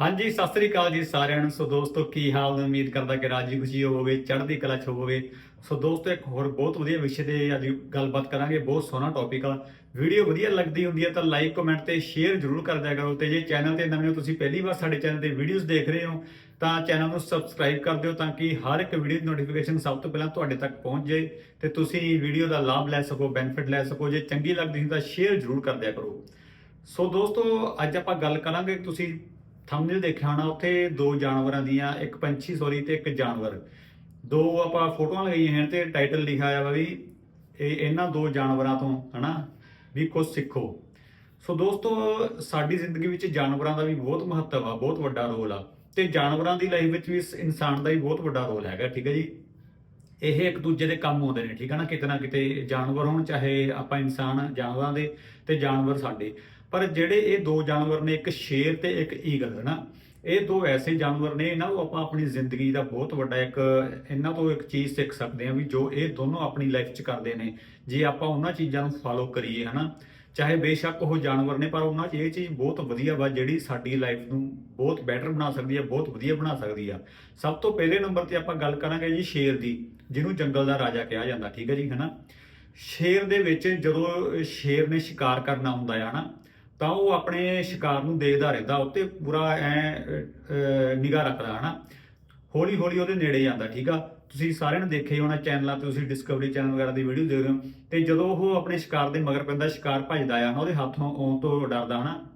ਹਾਂਜੀ, ਸਤਿ ਸ੍ਰੀ ਅਕਾਲ ਜੀ ਸਾਰਿਆਂ ਨੂੰ। ਸੋ ਦੋਸਤੋ, ਕੀ ਹਾਲ ਨੇ? ਉਮੀਦ ਕਰਦਾ ਕਿ ਰਾਜੀ ਖੁਸ਼ੀ ਹੋਵੋਗੇ, ਚੜ੍ਹਦੀ ਕਲਾ ਚ ਹੋਵੋਗੇ। ਸੋ ਦੋਸਤੋ, ਇੱਕ ਹੋਰ ਬਹੁਤ ਵਧੀਆ ਵਿਸ਼ੇ ਤੇ ਅੱਜ ਗੱਲਬਾਤ ਕਰਾਂਗੇ। ਬਹੁਤ ਸੋਹਣਾ ਟੌਪਿਕ ਆ। ਵੀਡੀਓ ਵਧੀਆ ਲੱਗਦੀ ਹੁੰਦੀ ਹੈ ਤਾਂ ਲਾਈਕ ਕਮੈਂਟ ਤੇ ਸ਼ੇਅਰ ਜ਼ਰੂਰ ਕਰ ਦਿਆ ਕਰੋ। ਤੇ ਜੇ ਚੈਨਲ ਤੇ ਨਵੇਂ ਹੋ, ਤੁਸੀਂ ਪਹਿਲੀ ਵਾਰ ਸਾਡੇ ਚੈਨਲ ਤੇ ਵੀਡੀਓਜ਼ ਦੇਖ ਰਹੇ ਹੋ, ਤਾਂ ਚੈਨਲ ਨੂੰ ਸਬਸਕ੍ਰਾਈਬ ਕਰ ਦਿਓ ਤਾਂ ਕਿ ਹਰ ਇੱਕ ਵੀਡੀਓ ਦੀ ਨੋਟੀਫਿਕੇਸ਼ਨ ਸਭ ਤੋਂ ਪਹਿਲਾਂ ਤੁਹਾਡੇ ਤੱਕ ਪਹੁੰਚ ਜਾਏ। ਤੇ ਤੁਸੀਂ ਵੀਡੀਓ ਦਾ ਲਾਭ ਲੈ ਸਕੋ ਬੈਨੀਫਿਟ ਲੈ ਸਕੋ। ਜੇ ਚੰਗੀ ਲੱਗਦੀ ਹੈ ਤਾਂ ਸ਼ੇਅਰ ਜ਼ਰੂਰ ਕਰ ਦਿਆ ਕਰੋ। ਸੋ ਦੋਸਤੋ, ਅੱਜ ਆਪਾਂ ਗੱਲ ਕਰਾਂਗੇ ਤੁਸੀਂ ਥੰਬਨੇਲ ਦੇਖਿਆ ਹੋਣਾ, ਉੱਥੇ ਦੋ ਜਾਨਵਰਾਂ ਦੀਆਂ, ਇੱਕ ਪੰਛੀ ਸੋਰੀ ਤੇ ਇੱਕ ਜਾਨਵਰ। ਦੋ ਆਪਾਂ ਫੋਟੋਆਂ ਲਗਾਈਆਂ ਹਨ ਤੇ ਟਾਈਟਲ ਲਿਖਿਆ ਹੋਇਆ ਵਾ ਵੀ ਇਹ ਇਹਨਾਂ ਦੋ ਜਾਨਵਰਾਂ ਤੋਂ, ਹਨਾ, ਵੀ ਕੁਝ ਸਿੱਖੋ। ਸੋ ਦੋਸਤੋ, ਸਾਡੀ ਜ਼ਿੰਦਗੀ ਵਿੱਚ ਜਾਨਵਰਾਂ ਦਾ ਵੀ ਬਹੁਤ ਮਹੱਤਵ ਆ, ਬਹੁਤ ਵੱਡਾ ਰੋਲ ਆ। ਤੇ ਜਾਨਵਰਾਂ ਦੀ ਲਾਈਫ ਵਿੱਚ ਵੀ ਇਸ ਇਨਸਾਨ ਦਾ ਵੀ ਬਹੁਤ ਵੱਡਾ ਰੋਲ ਹੈਗਾ, ਠੀਕ ਹੈ ਜੀ? ਇਹ ਇੱਕ ਦੂਜੇ ਦੇ ਕੰਮ ਆਉਂਦੇ ਨੇ, ਠੀਕ ਹੈ ਨਾ? ਕਿਤੇ ਨਾ ਕਿਤੇ ਜਾਨਵਰ ਹੋਣ, ਚਾਹੇ ਆਪਾਂ ਇਨਸਾਨ ਜਾਨਵਰਾਂ ਦੇ, ਤੇ ਜਾਨਵਰ ਸਾਡੇ। ਪਰ ਜਿਹੜੇ ਇਹ ਦੋ ਜਾਨਵਰ ਨੇ, ਇੱਕ ਸ਼ੇਰ ਤੇ ਇੱਕ ਈਗਲ ਹੈ ਨਾ ਇਹ ਦੋ ਐਸੇ ਜਾਨਵਰ ਨੇ, ਇਹਨਾਂ ਨੂੰ ਆਪਾਂ ਆਪਣੀ ਜ਼ਿੰਦਗੀ ਦਾ ਬਹੁਤ ਵੱਡਾ ਇੱਕ, ਇਹਨਾਂ ਤੋਂ ਇੱਕ ਚੀਜ਼ ਸਿੱਖ ਸਕਦੇ ਹਾਂ ਵੀ ਜੋ ਇਹ ਦੋਨੋਂ ਆਪਣੀ ਲਾਈਫ 'ਚ ਕਰਦੇ ਨੇ। ਜੇ ਆਪਾਂ ਉਹਨਾਂ ਚੀਜ਼ਾਂ ਨੂੰ ਫਾਲੋ ਕਰੀਏ, ਹਨਾ? ਚਾਹੇ ਬੇਸ਼ੱਕ ਉਹ ਜਾਨਵਰ ਨੇ, ਪਰ ਉਹਨਾਂ 'ਚ ਇਹ ਚੀਜ਼ ਬਹੁਤ ਵਧੀਆ ਵਾ, ਜਿਹੜੀ ਸਾਡੀ ਲਾਈਫ ਨੂੰ ਬਹੁਤ ਬੈਟਰ ਬਣਾ ਸਕਦੀ ਹੈ ਬਹੁਤ ਵਧੀਆ ਬਣਾ ਸਕਦੀ ਆ। ਸਭ ਤੋਂ ਪਹਿਲੇ ਨੰਬਰ ਤੇ ਆਪਾਂ ਗੱਲ ਕਰਾਂਗੇ ਜੀ ਸ਼ੇਰ ਦੀ, ਜਿਹਨੂੰ ਜੰਗਲ ਦਾ ਰਾਜਾ ਕਿਹਾ ਜਾਂਦਾ, ਠੀਕ ਹੈ ਜੀ, ਹਨਾ? ਸ਼ੇਰ ਦੇ ਵਿੱਚ ਜਦੋਂ ਸ਼ੇਰ ਨੇ ਸ਼ਿਕਾਰ ਕਰਨਾ ਹੁੰਦਾ ਹੈ ਹਨਾ? ਤਾਂ ਉਹ ਆਪਣੇ ਸ਼ਿਕਾਰ ਨੂੰ ਦੇਖਦਾ ਰਹਿੰਦਾ, ਉੱਤੇ ਪੂਰਾ ਐ ਨਿਗਾਹ ਰੱਖਦਾ, ਹਨਾ? ਹੌਲੀ ਹੌਲੀ ਉਹਦੇ ਨੇੜੇ ਜਾਂਦਾ, ਠੀਕ ਆ? ਤੁਸੀਂ ਸਾਰਿਆਂ ਨੇ ਦੇਖਿਆ ਹੀ ਹੋਣਾ ਚੈਨਲਾਂ ਤੇ, ਤੁਸੀਂ ਡਿਸਕਵਰੀ ਚੈਨਲ ਵਗੈਰਾ ਦੀ ਵੀਡੀਓ ਦੇਖਦੇ ਹੋ। ਤੇ ਜਦੋਂ ਉਹ ਆਪਣੇ ਸ਼ਿਕਾਰ ਦੇ ਮਗਰ ਪੈਂਦਾ, ਸ਼ਿਕਾਰ ਭੱਜਦਾ ਆ ਨਾ ਉਹਦੇ ਹੱਥੋਂ ਆਉਣ ਤੋਂ ਡਰਦਾ, ਹਨਾ?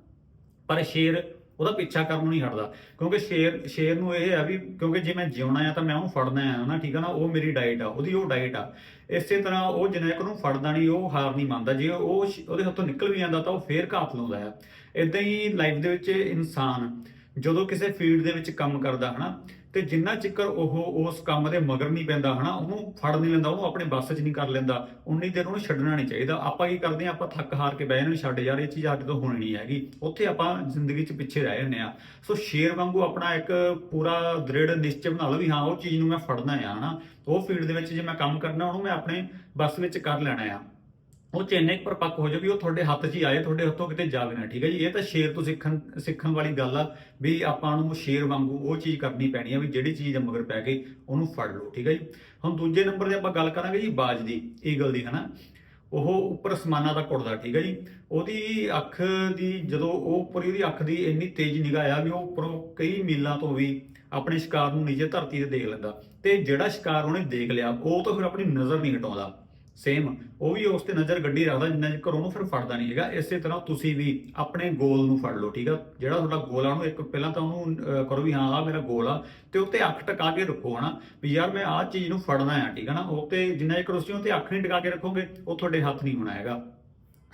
ਪਰ ਸ਼ੇਰ ਉਹਦਾ ਪਿੱਛਾ ਕਰਨ ਨਹੀਂ ਹਟਦਾ। ਕਿਉਂਕਿ ਸ਼ੇਰ ਸ਼ੇਰ ਨੂੰ ਇਹ ਆ ਵੀ ਕਿਉਂਕਿ ਜੇ ਮੈਂ ਜਿਉਣਾ ਆ ਤਾਂ ਮੈਂ ਉਹਨੂੰ ਫੜਨਾ ਆ ਨਾ ਠੀਕ ਆ ਨਾ? ਉਹ ਮੇਰੀ ਡਾਈਟ ਆ, ਉਹਦੀ ਉਹ ਡਾਈਟ ਆ। ਇਸੇ ਤਰ੍ਹਾਂ ਉਹ ਜਿੰਨਾ ਚਿਰ ਉਹਨੂੰ ਫੜਦਾ ਨਹੀਂ, ਉਹ ਹਾਰ ਨਹੀਂ ਮੰਨਦਾ। ਜੇ ਉਹ ਉਹਦੇ ਹੱਥੋਂ ਨਿਕਲ ਵੀ ਜਾਂਦਾ ਤਾਂ ਉਹ ਫੇਰ ਘਾਤ ਲਾਉਂਦਾ ਆ। ਇਦਾਂ ਹੀ ਲਾਈਫ ਦੇ ਵਿੱਚ ਇਨਸਾਨ ਜਦੋਂ ਕਿਸੇ ਫੀਲਡ ਦੇ ਵਿੱਚ ਕੰਮ ਕਰਦਾ, ਹਨਾ? ਤੇ ਜਿੰਨਾ ਚਿਕਰ ਉਹ ਉਸ ਕੰਮ ਦੇ ਮਗਰ ਨਹੀਂ ਪੈਂਦਾ ਹਨਾ, ਉਹਨੂੰ ਫੜ ਨਹੀਂ ਲੈਂਦਾ, ਉਹਨੂੰ ਆਪਣੇ ਬੱਸ 'ਚ ਨਹੀਂ ਕਰ ਲੈਂਦਾ, ਉਨੀ ਦੇਰ ਉਹਨੂੰ ਛੱਡਣਾ ਨਹੀਂ ਚਾਹੀਦਾ। ਆਪਾਂ ਕੀ ਕਰਦੇ ਆ ਆਪਾਂ ਥੱਕ ਹਾਰ ਕੇ ਬਹਿ ਜਾਂਦੇ ਛੱਡ ਯਾਰ, ਇਹ ਚੀਜ਼ ਅੱਜ ਤੋਂ ਹੋਣੀ ਨਹੀਂ ਹੈਗੀ। ਉੱਥੇ ਆਪਾਂ ਜ਼ਿੰਦਗੀ 'ਚ ਪਿੱਛੇ ਰਹਿ ਜਾਂਦੇ ਆ ਸੋ ਸ਼ੇਰ ਵਾਂਗੂ ਆਪਣਾ ਇੱਕ ਪੂਰਾ ਦ੍ਰਿੜ ਨਿਸ਼ਚੈ ਬਣਾ ਲਓ ਵੀ ਹਾਂ, ਉਹ ਚੀਜ਼ ਨੂੰ ਮੈਂ ਫੜਨਾ ਆ, ਹਨਾ। ਉਹ ਫੀਲਡ ਦੇ ਵਿੱਚ ਜੇ ਮੈਂ ਕੰਮ ਕਰਨਾ, ਉਹਨੂੰ ਮੈਂ ਆਪਣੇ ਬੱਸ ਵਿੱਚ ਕਰ ਲੈਣਾ ਆ। ਉਹ ਚ ਇੰਨੇ ਕੁ ਪਰਪੱਕ ਹੋ ਜਾ ਵੀ ਉਹ ਤੁਹਾਡੇ ਹੱਥ 'ਚ ਹੀ ਆਏ, ਤੁਹਾਡੇ ਹੱਥੋਂ ਕਿਤੇ ਜਾਵੇ ਨਾ, ਠੀਕ ਹੈ ਜੀ? ਇਹ ਤਾਂ ਸ਼ੇਰ ਤੋਂ ਸਿੱਖਣ ਸਿੱਖਣ ਵਾਲੀ ਗੱਲ ਆ ਵੀ ਆਪਾਂ ਨੂੰ ਸ਼ੇਰ ਵਾਂਗੂ ਉਹ ਚੀਜ਼ ਕਰਨੀ ਪੈਣੀ ਆ ਵੀ ਜਿਹੜੀ ਚੀਜ਼ ਮਗਰ ਪੈ ਗਈ ਉਹਨੂੰ ਫੜ ਲਓ, ਠੀਕ ਹੈ ਜੀ? ਹੁਣ ਦੂਜੇ ਨੰਬਰ ਤੇ ਆਪਾਂ ਗੱਲ ਕਰਾਂਗੇ ਜੀ ਬਾਜ ਦੀ, ਈਗਲ ਦੀ, ਹਨਾ? ਉਹ ਉੱਪਰ ਅਸਮਾਨਾਂ ਦਾ ਕੁੜਦਾ, ਠੀਕ ਹੈ ਜੀ? ਉਹਦੀ ਅੱਖ ਦੀ, ਜਦੋਂ ਉਹ ਉੱਪਰ ਉਹਦੀ ਅੱਖ ਦੀ ਇੰਨੀ ਤੇਜ਼ ਨਿਗਾਹ ਆ ਵੀ ਉਹ ਉੱਪਰੋਂ ਕਈ ਮੀਲਾਂ ਤੋਂ ਵੀ ਆਪਣੇ ਸ਼ਿਕਾਰ ਨੂੰ ਨੀਚੇ ਧਰਤੀ ਤੇ ਦੇਖ ਲੈਂਦਾ ਤੇ ਜਿਹੜਾ ਸ਼ਿਕਾਰ ਉਹਨੇ ਦੇਖ ਲਿਆ, ਉਹ ਤਾਂ ਫਿਰ ਆਪਣੀ ਨਜ਼ਰ ਨਹੀਂ ਹਟਾਉਂਦਾ। ਸੇਮ ਉਹ ਵੀ ਉਸ ਤੇ ਨਜ਼ਰ ਗੱਡੀ ਰੱਖਦਾ, ਜਿੰਨਾ ਚਿਰ ਉਹਨੂੰ ਫਿਰ ਫੜਦਾ ਨਹੀਂ ਹੈਗਾ। ਇਸੇ ਤਰ੍ਹਾਂ ਤੁਸੀਂ ਵੀ ਆਪਣੇ ਗੋਲ ਨੂੰ ਫੜ ਲਓ, ਠੀਕ ਆ? ਜਿਹੜਾ ਤੁਹਾਡਾ ਗੋਲ ਆ, ਉਹਨੂੰ ਇੱਕ ਪਹਿਲਾਂ ਤਾਂ ਉਹਨੂੰ ਕਰੋ ਵੀ ਹਾਂ ਆ ਮੇਰਾ ਗੋਲ ਆ, ਤੇ ਉੱਤੇ ਅੱਖ ਟਕਾ ਕੇ ਰੱਖੋ, ਹਨਾ? ਵੀ ਯਾਰ ਮੈਂ ਆਹ ਚੀਜ਼ ਨੂੰ ਫੜਨਾ ਆ, ਠੀਕ ਆ ਨਾ? ਉਹ ਤੇ ਜਿੰਨਾ ਚਿਰ ਤੁਸੀਂ ਉੱਤੇ ਅੱਖ ਨਹੀਂ ਟਕਾ ਕੇ ਰੱਖੋਗੇ, ਉਹ ਤੁਹਾਡੇ ਹੱਥ ਨਹੀਂ ਹੋਣਾ ਹੈਗਾ।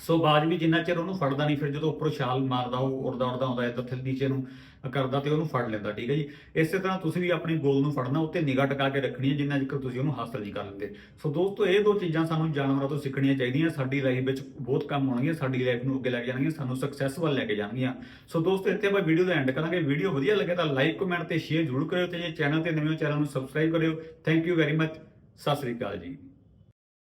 ਸੋ ਬਾਜ ਵੀ ਜਿੰਨਾ ਚਿਰ ਉਹਨੂੰ ਫੜਦਾ ਨਹੀਂ, ਫਿਰ ਜਦੋਂ ਉੱਪਰੋਂ ਛਾਲ ਮਾਰਦਾ, ਉਹ ਉੜਦਾ ਉੜਦਾ ਆਉਂਦਾ ਹੈ, ਤਾਂ ਨੀਚੇ ਨੂੰ ਕਰਦਾ ਤੇ ਉਹਨੂੰ ਫੜ ਲੈਂਦਾ, ਠੀਕ ਹੈ ਜੀ? ਇਸੇ ਤਰ੍ਹਾਂ ਤੁਸੀਂ ਵੀ ਆਪਣੀ ਗੋਲ ਨੂੰ ਫੜਨਾ, ਉੱਤੇ ਨਿਗਾਹ ਟਿਕਾ ਕੇ ਰੱਖਣੀ ਹੈ, ਜਿੰਨਾ ਚਿਰ ਤੁਸੀਂ ਉਹਨੂੰ ਹਾਸਲ ਨਹੀਂ ਕਰ ਲੈਂਦੇ। ਸੋ ਦੋਸਤੋ, ਇਹ ਦੋ ਚੀਜ਼ਾਂ ਸਾਨੂੰ ਜਾਨਵਰਾਂ ਤੋਂ ਸਿੱਖਣੀਆਂ ਚਾਹੀਦੀਆਂ, ਸਾਡੀ ਲਾਈਫ ਵਿੱਚ ਬਹੁਤ ਕੰਮ ਆਉਣਗੀਆਂ, ਸਾਡੀ ਲਾਈਫ ਨੂੰ ਅੱਗੇ ਲੈ ਕੇ ਜਾਣਗੀਆਂ, ਸਾਨੂੰ ਸਕਸੈਸ ਵੱਲ ਲੈ ਕੇ ਜਾਣਗੀਆਂ। ਸੋ ਦੋਸਤੋ, ਇੱਥੇ ਆਪਾਂ ਵੀਡੀਓ ਦਾ ਐਂਡ ਕਰਾਂਗੇ। ਵੀਡੀਓ ਵਧੀਆ ਲੱਗੇ ਤਾਂ ਲਾਈਕ ਕਮੈਂਟ ਤੇ ਸ਼ੇਅਰ ਜ਼ਰੂਰ ਕਰਿਓ ਤੇ ਜੇ ਚੈਨਲ ਤੇ ਨਵੇਂ ਹੋ ਚੈਨਲ ਨੂੰ ਸਬਸਕ੍ਰਾਈਬ ਕਰਿਓ। Thank you very much Sat Sri ਅਕਾਲ ਜੀ।